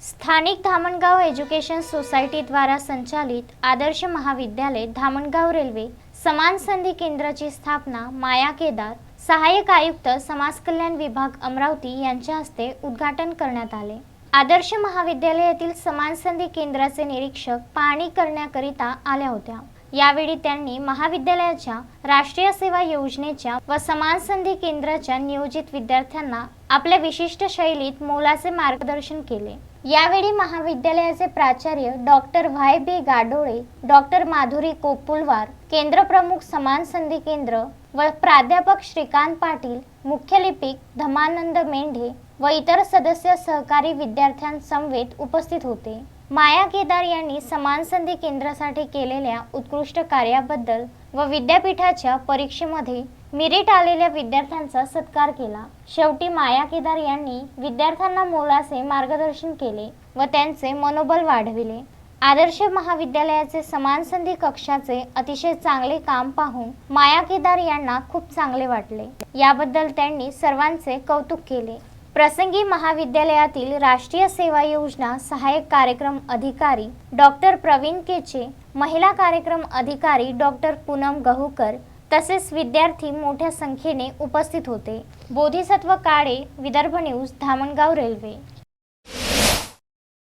स्थानिक धामणगाव एज्युकेशन सोसायटीद्वारा संचालित आदर्श महाविद्यालय धामणगाव रेल्वे समान संधी केंद्राची स्थापना माया केदार सहाय्यक आयुक्त समाज कल्याण विभाग अमरावती यांच्या हस्ते उद्घाटन करण्यात आले. आदर्श महाविद्यालयातील समान संधी केंद्राचे निरीक्षक पाहणी करण्याकरिता आल्या होत्या. यावेळी त्यांनी महाविद्यालयाच्या राष्ट्रीय सेवा योजनेच्या व समान संधी केंद्राच्या नियोजित विद्यार्थ्यांना आपल्या विशिष्ट शैलीत मोलाचे मार्गदर्शन केले. यावेळी महाविद्यालयाचे प्राचार्य doctor Y B Gadole doctor Madhuri Kopulwar केंद्रप्रमुख समान संधी केंद्र व प्राध्यापक श्रीकांत पाटील मुख्य लिपिक धमानंद मेंढे व इतर सदस्य सहकारी विद्यार्थ्यांसमवेत उपस्थित होते. माया केदार यांनी समान संधी केंद्रासाठी केलेल्या उत्कृष्ट कार्याबद्दल व विद्यापीठाच्या परीक्षेमध्ये मिरिट आलेल्या विद्यार्थ्यांचा सत्कार केला. शेवटी माया केदार यांनी विद्यार्थ्यांना मोलाचे मार्गदर्शन केले व त्यांचे मनोबल वाढविले. आदर्श महाविद्यालयाचे समान संधी कक्षाचे अतिशय चांगले काम पाहून माया केदार यांना खूप चांगले वाटले. याबद्दल त्यांनी सर्वांचे कौतुक केले. प्रसंगी महाविद्यालयातील राष्ट्रीय सेवा योजना सहाय्यक कार्यक्रम अधिकारी डॉक्टर प्रवीण केचे महिला कार्यक्रम अधिकारी डॉक्टर पूनम गहूकर तसेच विद्यार्थी मोठ्या संख्येने उपस्थित होते. Bodhisattva Kale Vidarbha news Dhamangaon railway.